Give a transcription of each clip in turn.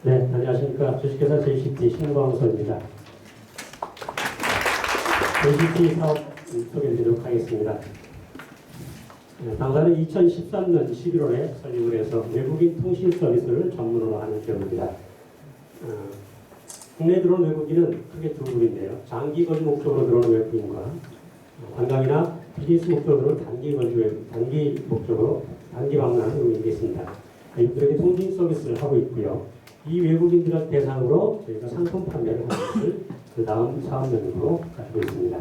네, 안녕하십니까. 주식회사 JCT 신광서입니다. JCT 사업 소개해드리도록 하겠습니다. 네, 당사는 2013년 11월에 설립을 해서 외국인 통신 서비스를 전문으로 하는 기업입니다. 어, 국내에 들어온 외국인은 크게 두 그룹인데요. 장기 거주 목적으로 들어오는 외국인과 어, 관광이나 비즈니스 목적으로 단기 거주 단기 목적으로 단기 방문하는 외국인이 있습니다. 이들에게 통신 서비스를 하고 있고요. 이 외국인들을 대상으로 저희가 상품 판매를 하는 것을 그 다음 사업 영역으로 가지고 있습니다.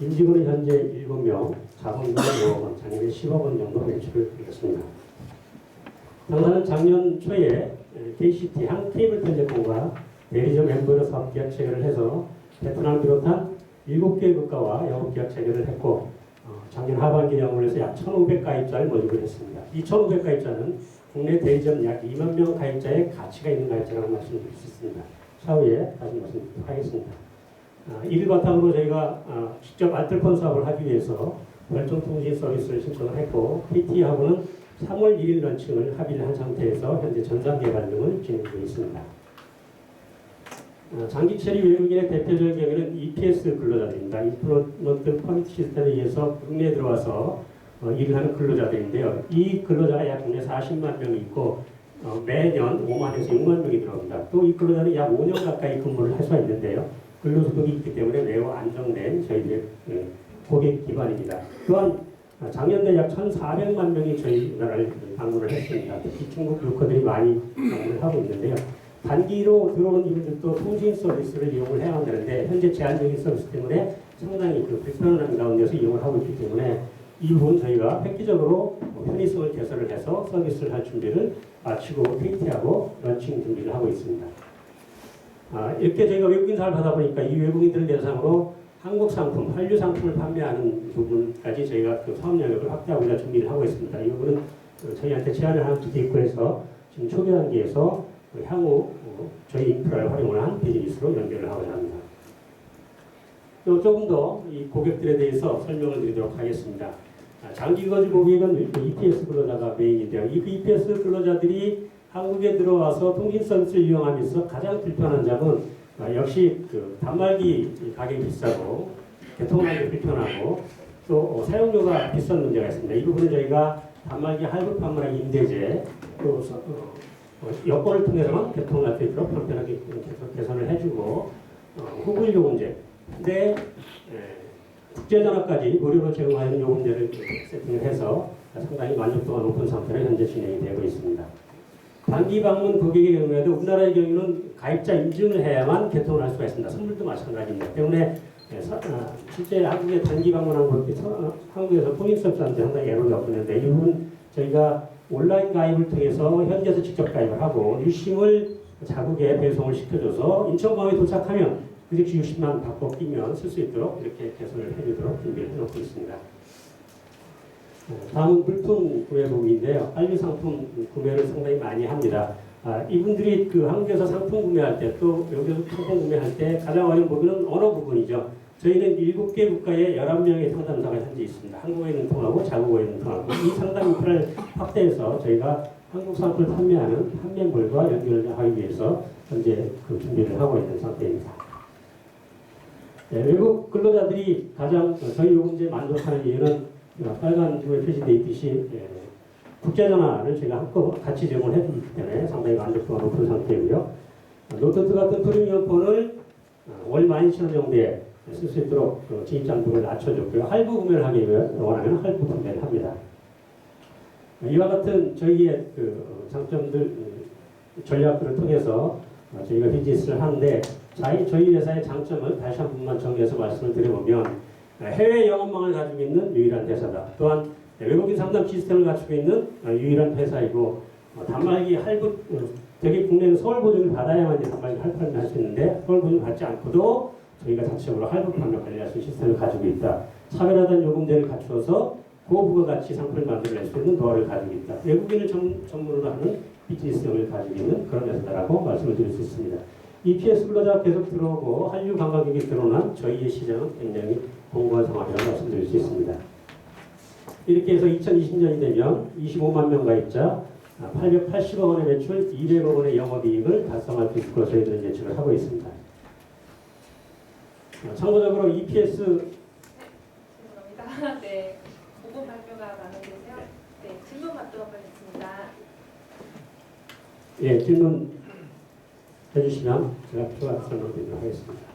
임직원은 현재 7명, 자본금은 5억 원, 작년에 10억 원 정도 매출을 올렸습니다. 당사는 작년 초에 KCT 한 케이블텔레콤과 대리점 엠버러 사업 계약 체결을 해서 베트남 비롯한 7개 국가와 영업 계약 체결을 했고 어, 작년 하반기 영업을 해서 약 1,500 가입자를 모집을 했습니다. 이 1,500 가입자는 국내 대리점 약 2만 명 가입자의 가치가 있는 가입자라는 말씀을 드릴 수 있습니다. 차후에 다시 말씀드리도록 하겠습니다. 아, 이를 바탕으로 저희가 아, 직접 알뜰폰 사업을 하기 위해서 별종통신 서비스를 신청을 했고 KT하고는 3월 1일 런칭을 합의를 한 상태에서 현재 전산 개발 등을 진행 중에 있습니다. 아, 장기 체류 외국인의 대표적인 경우는 EPS 근로자들입니다. 인플로먼트 퍼미트 시스템에 의해서 국내에 들어와서 어, 일을 하는 근로자들인데요. 이 근로자가 약 국내 40만 명이 있고 어, 매년 5만에서 6만 명이 들어옵니다. 또 이 근로자는 약 5년 가까이 근무를 할 수가 있는데요. 근로소득이 있기 때문에 매우 안정된 저희들의 예, 고객 기반입니다. 또한 아, 작년에 약 1,400만 명이 저희 나라를 방문을 했습니다. 특히 중국 유커들이 많이 방문을 하고 있는데요. 단기로 들어온 이분들도 통신 서비스를 이용을 해야 한다는데 현재 제한적인 서비스 때문에 상당히 그 불편한 가운데서 이용을 하고 있기 때문에 이 부분 저희가 획기적으로 편의성을 개선을 해서 서비스를 할 준비를 마치고 KT하고 런칭 준비를 하고 있습니다. 아, 이렇게 저희가 외국인 사를 하다 보니까 이 외국인들을 대상으로 한국 상품, 한류 상품을 판매하는 부분까지 저희가 그 사업 영역을 확대하고자 준비를 하고 있습니다. 이 부분은 어, 저희한테 제안을 하나 드리고 해서 지금 초기 단계에서 그 향후 어, 저희 인프라를 활용을 한 비즈니스로 연결을 하고자 합니다. 또 조금 더 이 고객들에 대해서 설명을 드리도록 하겠습니다. 아, 장기 거주 고객은 그 EPS 근로자가 메인인데요. 이 EPS 근로자들이 한국에 들어와서 통신 서비스를 이용하면서 가장 불편한 점은 아, 역시 그 단말기 가격이 비싸고 개통하기 불편하고 또 어, 사용료가 비싼 문제가 있습니다. 이 부분은 저희가 단말기 할부 판매랑 임대제 또 서- 어, 어, 여건을 통해서만 개통을 할수 있도록 편편하게 계속 개선을 해주고 어, 후불 요금제 근데 에, 국제전화까지 무료로 제공하는 요금제를 세팅을 해서 상당히 만족도가 높은 상태로 현재 진행이 되고 있습니다. 단기 방문 고객의 경우에도 우리나라의 경우는 가입자 인증을 해야만 개통을 할 수가 있습니다. 선물도 마찬가지입니다. 때문에 예, 서- 아, 실제 한국에 단기 방문한 서- 한국에서 통일 서비스한테 상당히 애로가 없는데 이 부분 저희가 온라인 가입을 통해서 현지에서 직접 가입을 하고 유심을 자국에 배송을 시켜줘서 인천공항에 도착하면 그 즉시 유심만 받고 끼면 쓸 수 있도록 이렇게 개선을 해주도록 준비를 해놓고 있습니다. 어, 다음은 물품 구매 도구인데요. 한류 상품 구매를 상당히 많이 합니다. 아, 이분들이 그 한국에서 상품 구매할 때 또 여기서 상품 구매할 때 가장 어려운 부분은 언어 부분이죠. 저희는 7개 국가에 11명의 상담사가 현재 있습니다. 한국어에는 통하고 자국어에는 통하고 이 상담 인프라를 확대해서 저희가 한국 상품을 판매하는 판매물과 연결을 하기 위해서 현재 그 준비를 하고 있는 상태입니다. 네, 외국 근로자들이 가장 저희 요금제에 만족하는 이유는 어, 빨간 줄에 표시되어 있듯이 예, 국제전화를 저희가 한꺼번에 같이 제공을 해주기 때문에 상당히 만족도가 높은 상태이고요. 노트트 같은 프리미엄 폰을 어, 월 12,000원 정도에 쓸 수 있도록 그 진입장벽을 낮춰줬고요. 할부 구매를 하기 원하면 할부 판매를 합니다. 이와 같은 저희의 그 어, 장점들 음, 전략들을 통해서 어, 저희가 비즈니스를 하는데 저희, 저희 회사의 장점을 다시 한 번만 정리해서 말씀을 드려보면 어, 해외 영업망을 가지고 있는 유일한 회사다. 또한 외국인 상담 시스템을 갖추고 있는 어, 유일한 회사이고 어, 단말기 할부 어, 되게 국내는 서울 보증을 받아야만 단말기 할부를 할 수 있는데 서울 보증을 받지 않고도 저희가 자체적으로 할부 판매 관리할 수 있는 시스템을 가지고 있다. 차별화된 요금제를 갖추어서 고부가가치 상품을 만들어낼 수 있는 노하우를 가지고 있다. 외국인을 전, 전문으로 하는 비즈니스형을 가지고 있는 그런 회사다라고 말씀을 드릴 수 있습니다. EPS 근로자가 계속 들어오고 한류 관광객이 들어오는 저희의 시장은 굉장히 공고한 상황이라고 말씀드릴 수 있습니다. 이렇게 해서 2020년이 되면 25만 명 가입자, 880억 원의 매출, 200억 원의 영업이익을 달성할 수 있을 것으로 저희들은 예측을 하고 있습니다. 어, 참고적으로 EPS 죄송합니다. 네, 부분 발표가 마무리되세요. 네, 질문 받도록 하겠습니다. 예, 질문 해주시면 제가 추가 설명드리도록 하겠습니다.